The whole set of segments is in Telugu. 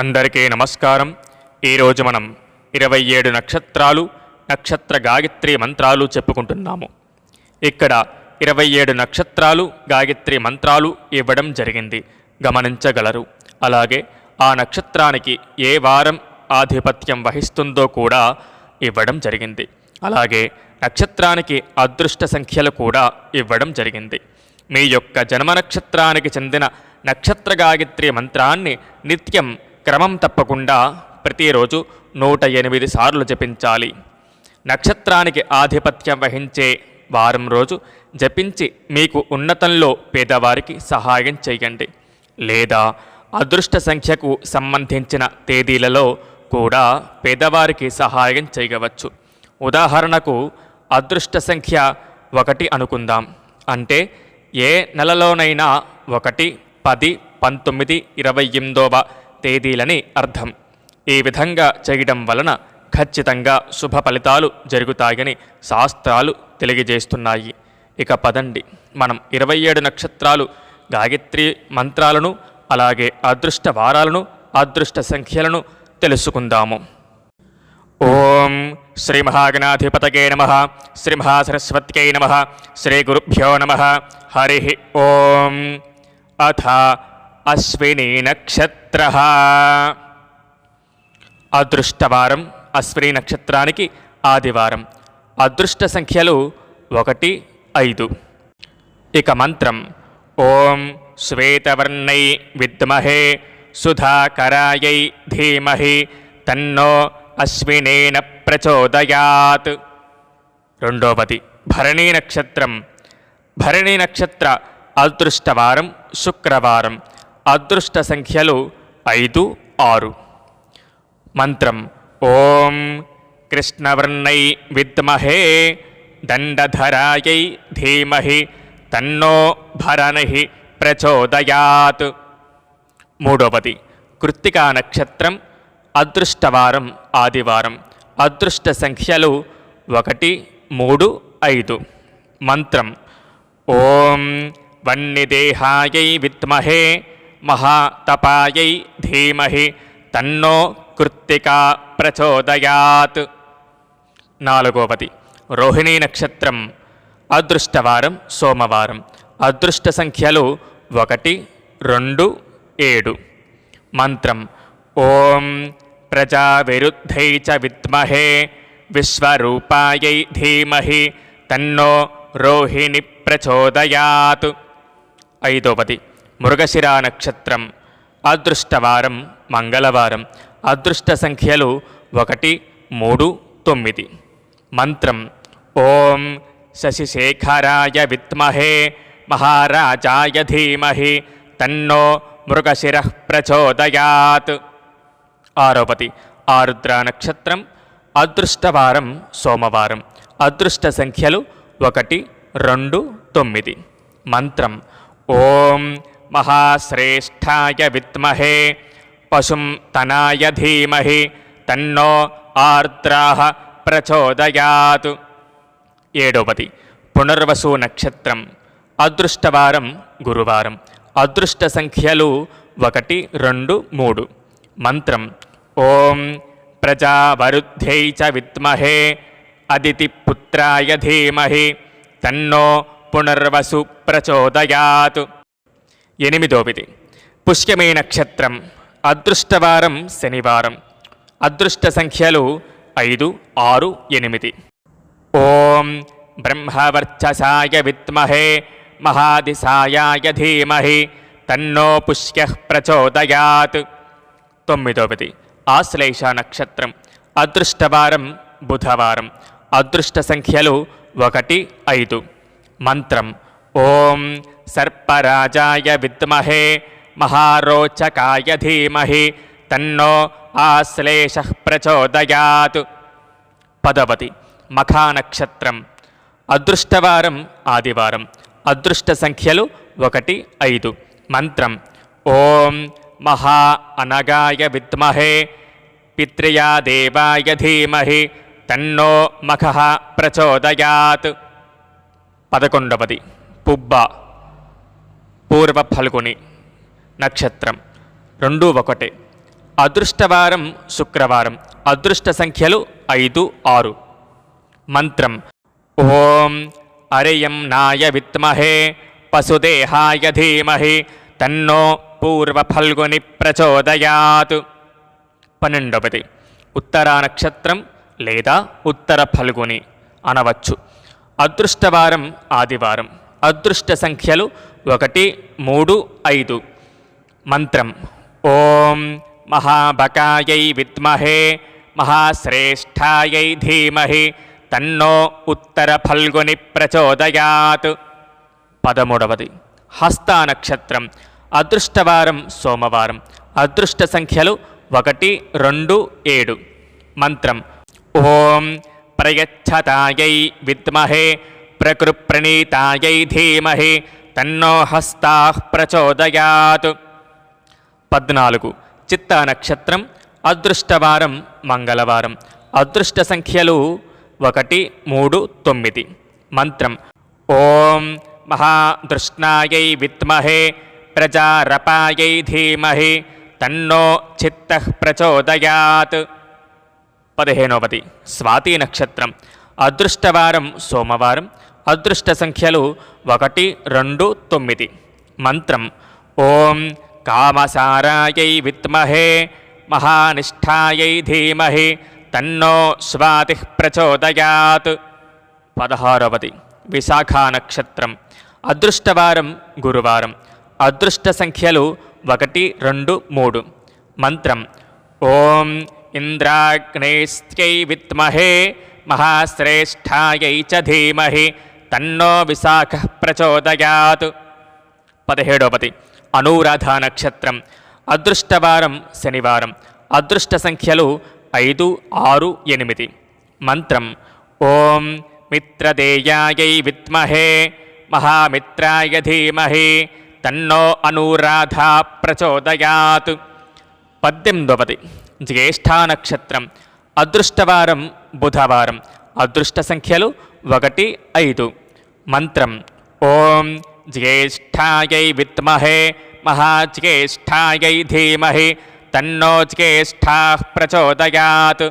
అందరికీ నమస్కారం. ఈరోజు మనం ఇరవై ఏడు నక్షత్రాలు నక్షత్ర గాయత్రి మంత్రాలు చెప్పుకుంటున్నాము. ఇక్కడ ఇరవై ఏడు నక్షత్రాలు గాయత్రి మంత్రాలు ఇవ్వడం జరిగింది. గమనించగలరు. అలాగే ఆ నక్షత్రానికి ఏ వారం ఆధిపత్యం వహిస్తుందో కూడా ఇవ్వడం జరిగింది. అలాగే నక్షత్రానికి అదృష్ట సంఖ్యలు కూడా ఇవ్వడం జరిగింది. మీ యొక్క జన్మ నక్షత్రానికి చెందిన నక్షత్ర గాయత్రి మంత్రాన్ని నిత్యం క్రమం తప్పకుండా ప్రతిరోజు నూట ఎనిమిది సార్లు జపించాలి. నక్షత్రానికి ఆధిపత్యం వహించే వారం రోజు జపించి మీకు ఉన్నతంలో పేదవారికి సహాయం చేయండి. లేదా అదృష్ట సంఖ్యకు సంబంధించిన తేదీలలో కూడా పేదవారికి సహాయం చేయవచ్చు. ఉదాహరణకు అదృష్ట సంఖ్య ఒకటి అనుకుందాం. అంటే ఏ నెలలోనైనా ఒకటి పది పంతొమ్మిది ఇరవై ఎనిమిదవ తేదీలని అర్థం. ఈ విధంగా చేయడం వలన ఖచ్చితంగా శుభ ఫలితాలు జరుగుతాయని శాస్త్రాలు తెలియజేస్తున్నాయి. ఇక పదండి. మనం ఇరవై ఏడు నక్షత్రాలు గాయత్రి మంత్రాలను అలాగే అదృష్ట వారాలను అదృష్ట సంఖ్యలను తెలుసుకుందాము. ఓం శ్రీ మహాగణాధిపతకే నమ శ్రీ మహాసరస్వత్యై నమ శ్రీ గురుభ్యో నమ. హరి ఓం. అథ అశ్విని నక్షత్ర. అదృష్టవారం అశ్విని నక్షత్రానికి ఆదివారం. అదృష్ట సంఖ్యలు ఒకటి ఐదు. ఇక మంత్రం ఓం శ్వేతవర్ణై విద్మహే సుధాకరాయై ధీమహి తన్నో అశ్వినేన ప్రచోదయాత్. రెండవది భరణీ నక్షత్రం. భరణీ నక్షత్ర అదృష్టవారం శుక్రవారం. అదృష్ట సంఖ్యలు ఐదు ఆరు. మంత్రం ఓం కృష్ణవర్ణై విద్మహే దండధరాయై ధీమహి తన్నో భరణి ప్రచోదయాత్. మూడవది కృత్తికా నక్షత్రం అదృష్టవారం ఆదివారం. అదృష్ట సంఖ్యలు ఒకటి మూడు ఐదు. మంత్రం ఓం వన్నిదేహాయై విద్మహే మహాతపాయై ధీమహి తన్నో కృత్తికా ప్రచోదయాత్. నాలుగవది రోహిణీ నక్షత్రం అదృష్టవారం సోమవారం. అదృష్ట సంఖ్యలు ఒకటి రెండు ఏడు. మంత్రం ఓం ప్రజావిరుద్ధై చ విద్మహే విశ్వరూపాయై ధీమహి తన్నో రోహిణి ప్రచోదయాత్. ఐదవది మృగశిరా నక్షత్రం అదృష్టవారం మంగళవారం. అదృష్ట సంఖ్యలు ఒకటి మూడు తొమ్మిది. మంత్రం ఓం శశిశేఖరాయ విద్మహే మహారాజాయ ధీమహి తన్నో మృగశిర ప్రచోదయాత్. ఆరోపతి ఆరుద్ర నక్షత్రం అదృష్టవారం సోమవారం. అదృష్ట సంఖ్యలు ఒకటి రెండు తొమ్మిది. మంత్రం ఓం మహాశ్రేష్ఠాయ విద్మహే. పశుం తనాయ ధీమహి తన్నో ఆర్ద్రాహ ప్రచోదయాత్. ఏడవది పునర్వసు నక్షత్రం. అదృష్టవారం గురువారం. అదృష్ట సంఖ్యలు ఒకటి రెండు మూడు. మంత్రం. ఓం ప్రజావరుద్ధై చ విద్మహే. అదితిపుత్రాయ ధీమహి తన్నో పునర్వసు ప్రచోదయాత్. ఎనిమిదోవిది పుష్యమే నక్షత్రం అదృష్టవారం శనివారం. అదృష్ట సంఖ్యలు ఐదు ఆరు ఎనిమిది. ఓం బ్రహ్మవర్చసాయ విద్మహే మహాదిశాయాయ ధీమహి తన్నో పుష్య ప్రచోదయాత్. తొమ్మిదవది ఆశ్లేష నక్షత్రం అదృష్టవారం బుధవారం. అదృష్ట సంఖ్యలు ఒకటి ఐదు. మంత్రం ఓం సర్పరాజాయ విద్మహే మహారోచకాయ ధీమహి తన్నో ఆశ్లేష ప్రచోదయాత్. పదవతి మఖానక్షత్రం. అదృష్టవారం ఆదివారం. అదృష్ట సంఖ్యలు ఒకటి ఐదు. మంత్రం. ఓం మహా అనగాయ విద్మహే పిత్రియా దేవాయ ధీమహి తన్నో మఖ ప్రచోదయాత్. పదకొండవది పుబ్బ పూర్వ ఫల్గుని నక్షత్రం. రెండు ఒకటే. అదృష్టవారం శుక్రవారం. అదృష్ట సంఖ్యలు ఐదు ఆరు. మంత్రం. ఓం అరయం నాయ విత్మహే పశుదేహాయ ధీమహి తన్నో పూర్వ ఫల్గుని ప్రచోదయాత్. పన్నెండవది. ఉత్తరా నక్షత్రం లేదా ఉత్తర ఫల్గుని అనవచ్చు. అదృష్టవారం ఆదివారం. అదృష్ట సంఖ్యలు ఒకటి మూడు ఐదు. మంత్రం. ఓం మహాబకాయై విద్మహే మహాశ్రేష్టాయై ధీమహి తన్నో ఉత్తర ఫల్గుని ప్రచోదయాత్. పదమూడవది. హస్త నక్షత్రం. అదృష్టవారం సోమవారం. అదృష్ట సంఖ్యలు ఒకటి రెండు ఏడు. మంత్రం. ఓం ప్రయచ్చతాయై విద్మహే ప్రకృప్రణీతాయై ధీమహి తన్నో హస్తా ప్రచోదయాత్ పద్నాలుగు చిత్త నక్షత్రం అదృష్టవారం మంగళవారం అదృష్ట సంఖ్యలు ఒకటి మూడు తొమ్మిది। మంత్రం ఓం మహాదృష్ణాయై విద్మహే ప్రజారపాయై ధీమహి తన్నో చిత్త ప్రచోదయాత్। పదిహేనవది స్వాతి నక్షత్రం అదృష్టవారం సోమవారం అదృష్ట సంఖ్యలు ఒకటి రెండు తొమ్మిది. మంత్రం ఓం కామసారాయై విత్మహే మహానిష్టాయై ధీమహి తన్నో స్వాతి ప్రచోదయాత్. పదహారవది విశాఖ నక్షత్రం అదృష్టవారం గురువారం. అదృష్ట సంఖ్యలు ఒకటి రెండు మూడు. మంత్రం ఓం ఇంద్రాగ్నేస్త్యై విత్మహే మహాశ్రేష్టాయై చ ధీమహి తన్నో విశాఖ ప్రచోదయాత్. పదిహేడవది అనూరాధ నక్షత్రం. అదృష్టవారం శనివారం. అదృష్ట సంఖ్యలు ఐదు ఆరు ఎనిమిది. మంత్రం. ఓం మిత్రదేయాయై విద్మహే. మహామిత్రాయ ధీమహి. తన్నో అనూరాధ ప్రచోదయాత్. పద్దెనిమిదవది జ్యేష్ఠ నక్షత్రం. అదృష్టవారం బుధవారం. అదృష్ట సంఖ్యలు ఒకటి ఐదు. మంత్రం. ఓం జ్యేష్ఠాయై విద్మహే మహాజ్యేష్ఠాయై ధీమహి తన్నో జ్యేష్ఠా ప్రచోదయాత్.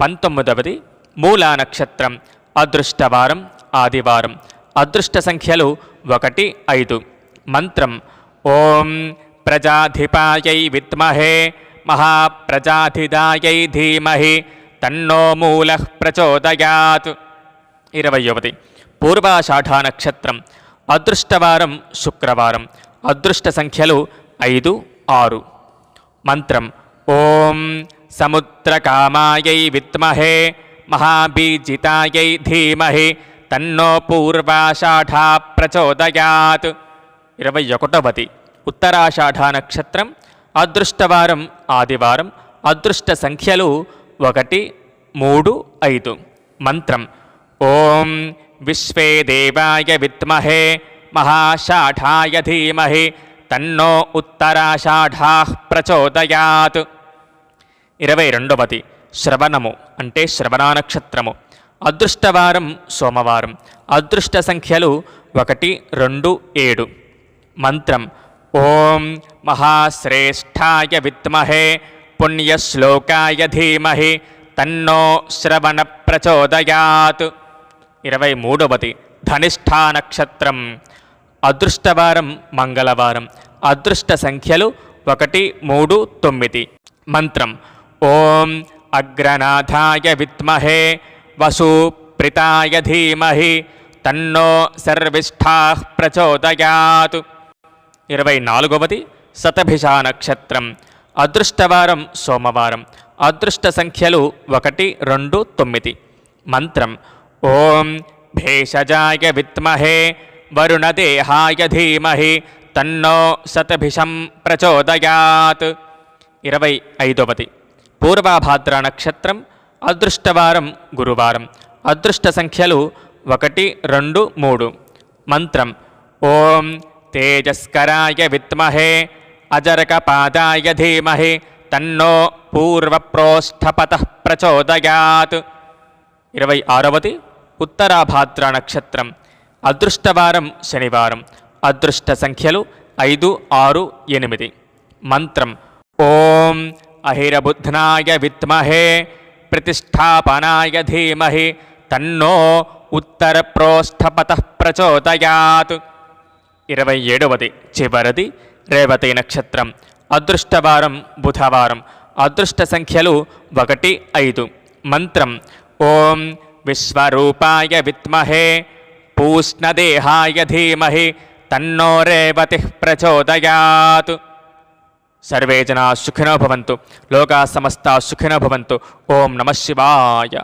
పంతొమ్మిదవది మూలా నక్షత్రం అదృష్టవారం ఆదివారం. అదృష్ట సంఖ్యలు ఒకటి ఐదు. మంత్రం. ఓం ప్రజాధిపాయై విద్మహే మహాప్రజాధిదాయై ధీమహి తన్నో మూల ప్రచోదయాత్. ఇరవయవది పూర్వాషాఢ నక్షత్రం అదృష్టవారం శుక్రవారం అదృష్ట సంఖ్యలు ఐదు ఆరు. మంత్రం ఓం సముద్రకామాయై విద్మహే మహాబీజితాయై ధీమహి తన్నో పూర్వాషాఢ ప్రచోదయాత్. ఇరవై ఒకటవది ఉత్తరాషాఢ నక్షత్రం అదృష్టవారం ఆదివారం అదృష్ట సంఖ్యలు ఒకటి మూడు ఐదు. మంత్రం ఓం విశ్వే దేవాయ విద్మహే మహాషాఢాయ ధీమహి తన్నో ఉత్తరాషాఢా ప్రచోదయాత్ ఇరవై రెండవది శ్రవణము అంటే శ్రవణ నక్షత్రము అదృష్టవారం సోమవారం అదృష్ట సంఖ్యలు ఒకటి రెండు ఏడు మంత్రం ఓం మహాశ్రేష్టాయ విద్మహే పుణ్యశ్లోకాయ ధీమహి తన్నో శ్రవణ ప్రచోదయాత్ ఇరవై మూడవది ధనిష్టా నక్షత్రం అదృష్టవారం మంగళవారం. అదృష్ట సంఖ్యలు ఒకటి మూడు తొమ్మిది. మంత్రం. ఓం అగ్రనాథాయ విద్మహే వసూప్రితాయ ధీమహి తన్నో సర్విష్ఠా ప్రచోదయాత్. ఇరవై నాలుగవది శతభిషా నక్షత్రం అదృష్టవారం సోమవారం. అదృష్ట సంఖ్యలు ఒకటి రెండు తొమ్మిది. మంత్రం. ఓం భేషజాయ విత్మహే వరుణదేహాయ ధీమహి తన్నో శతభిషం ప్రచోదయాత్. ఇరవై ఐదవది పూర్వాభాద్ర నక్షత్రం అదృష్టవారం గురువారం. అదృష్ట సంఖ్యలు ఒకటి రెండు మూడు. మంత్రం ఓం తేజస్కరాయ విత్మహే అజరకపాదాయ ధీమహి తన్నో పూర్వప్రోష్ఠపత ప్రచోదయాత్. ఇరవై ఆరవది ఉత్తరాభాద్ర నక్షత్రం. అదృష్టవారం శనివారం. అదృష్ట సంఖ్యలు ఐదు ఆరు ఎనిమిది. మంత్రం. ఓం అహిరబుధ్నాయ విద్మహే ప్రతిష్టాపనాయ ధీమహి తన్నో ఉత్తర ప్రోష్ఠపత ప్రచోదయాత్. ఇరవై ఏడవది చివరిది రేవతి నక్షత్రం. అదృష్టవారం బుధవారం. అదృష్ట సంఖ్యలు ఒకటి ఐదు. మంత్రం. ఓం విశ్వరూపాయ విద్మహే పూష్ణదేహాయ ధీమహి తన్నో రేవతి ప్రచోదయాత్ సర్వే జనా సుఖినో భవంతు లోకా సమస్త సుఖినో భవంతు ఓం నమ శివాయ